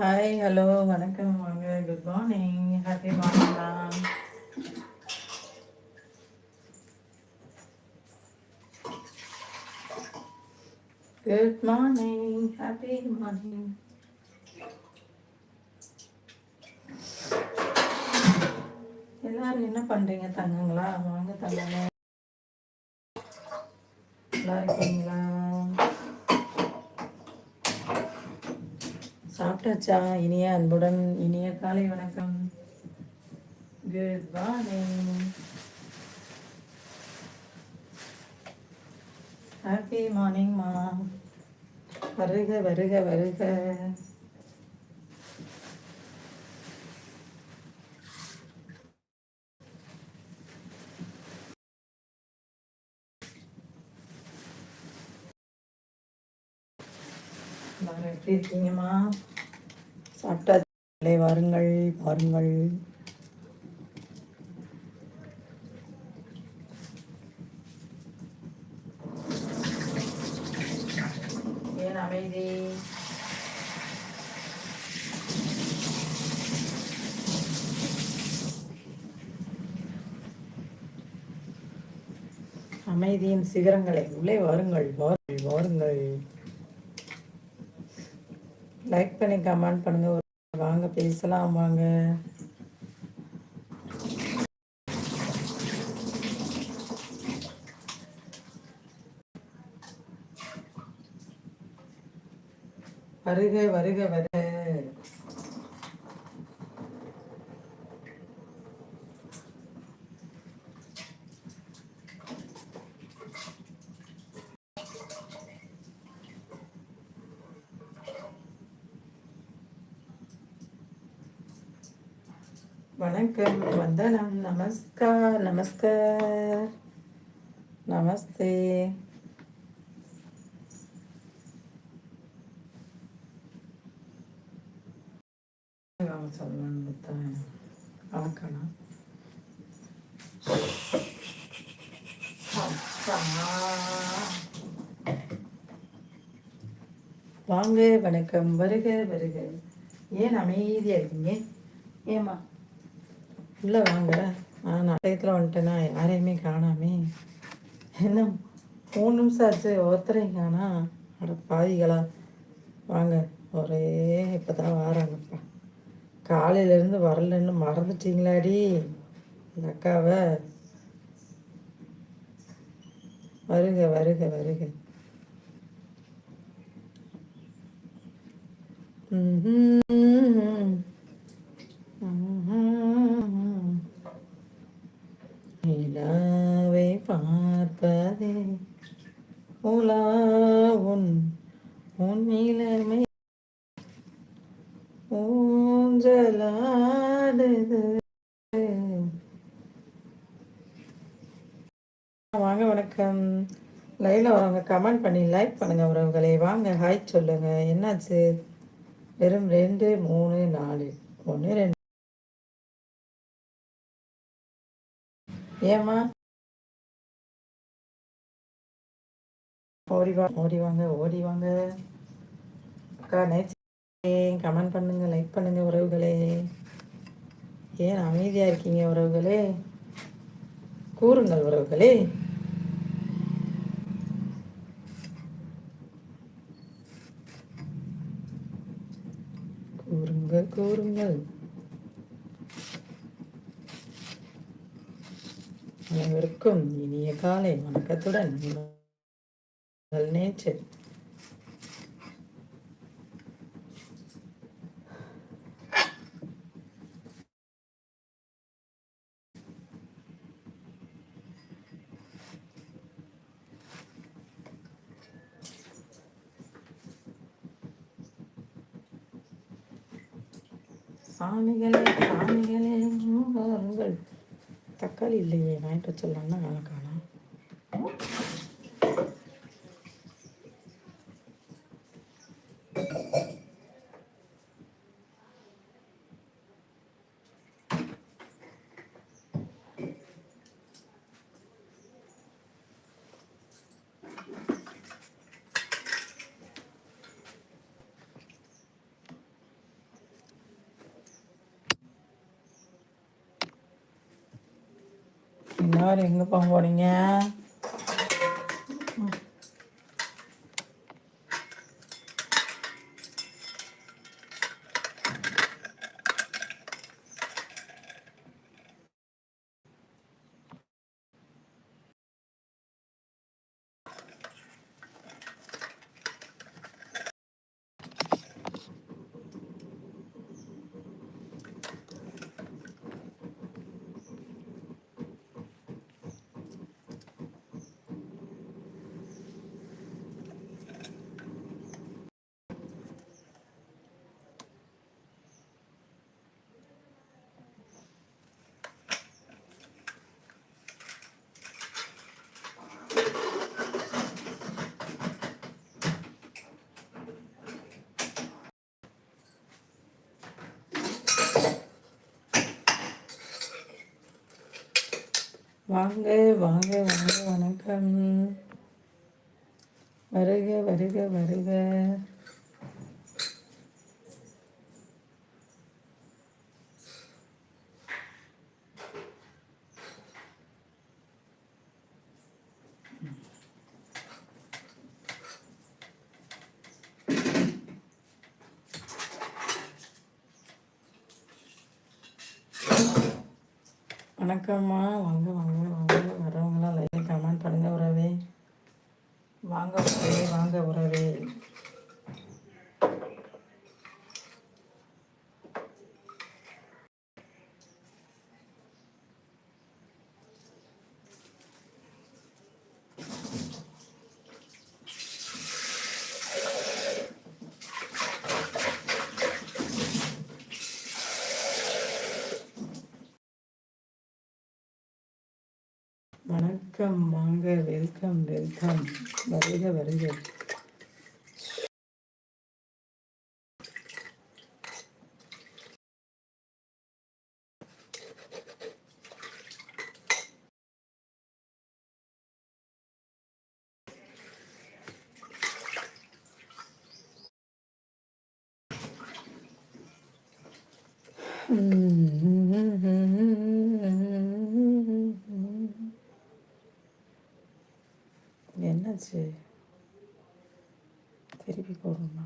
Hi hello வணக்கம் வாங்க good morning happy morning ma'am good morning happy morning எல்லாரும் என்ன பண்றீங்க? தங்கங்களா? வாங்க தங்கங்க. மச்சா இனிய அன்புடன் இனிய காலை வணக்கம். குட் மார்னிங் ஹாப்பி மார்னிங் மா வருக வருக வருக. எல்லாரும் எப்படி இருக்கீங்கம்மா சாப்பிட்டா வாருங்கள் பாருங்கள் ஏன் அமைதி? அமைதியின் சிகரங்களை உள்ளே வாருங்கள் வாருங்கள் வாருங்கள். லைக் பண்ணி கமெண்ட் பண்ணுங்க. வாங்க பேசலாம் வாங்க. வருக வருக வருக. வணக்கம். வந்தனம். நமஸ்கார். நமஸ்கார். நமஸ்தே. சொல்லணும்னு வணக்கண்ணா வாங்க. வணக்கம். வருக வருக. ஏன் அமைதியா இருக்கீங்க? ஏமா இல்லை வாங்க. நான் நாளையத்தில் வந்துட்டேன்னா யாரையுமே காணாமே. என்ன மூணு நிமிஷம் ஆச்சு. ஒருத்தரையும் காணா. அட பாதிகளா வாங்க ஒரே இப்போ தான் வராங்கப்பா. காலையிலேருந்து வரலன்னு மறந்துட்டீங்களாடி இந்த அக்காவை. வருக வருக வருக. ம் நிலாவை பார்ப்பதே உலா உன் உன் நிலைமை ஊஞ்சலாடுது. வாங்க வணக்கம். லைவ்ல வரவங்க கமெண்ட் பண்ணி லைக் பண்ணுங்க உறவுகளை. வாங்க ஹாய் சொல்லுங்க. என்னாச்சு? வெறும் ரெண்டு மூணு நாலு. ஒன்று ரெண்டு. ஏம்மா? ஓடி வா ஓடி வாங்க ஓடி வாங்க. அக்கா நேச்சு கமெண்ட் பண்ணுங்க லைக் பண்ணுங்க உறவுகளே. ஏன் அமைதியா இருக்கீங்க உறவுகளே? கூறுங்கள் உறவுகளே. கூறுங்கள் கூறுங்கள். அனைவருக்கும் இனிய காலை வணக்கத்துடன் நேற்று. சாமிகளே சாமிகளே உங்கள் தக்காளி இல்லையே வாங்கிட்டு வச்சிடலாம்னா வேலை காணும் எல்லாரும் போக போகிறீங்க வாங்க வாங்க வாங்க வணக்கம். வருக வருக வருக. வணக்கம்மா. வாங்க வாங்க வாங்க. வரவங்களாம் லைக் கமெண்ட் பண்ணுங்க உறவே. வாங்க உறவே வாங்க உறவே. வணக்கம் வாங்க வெல்கம் வெல்கம். வருக வருக. என்னாச்சு திருப்பி போடணுமா?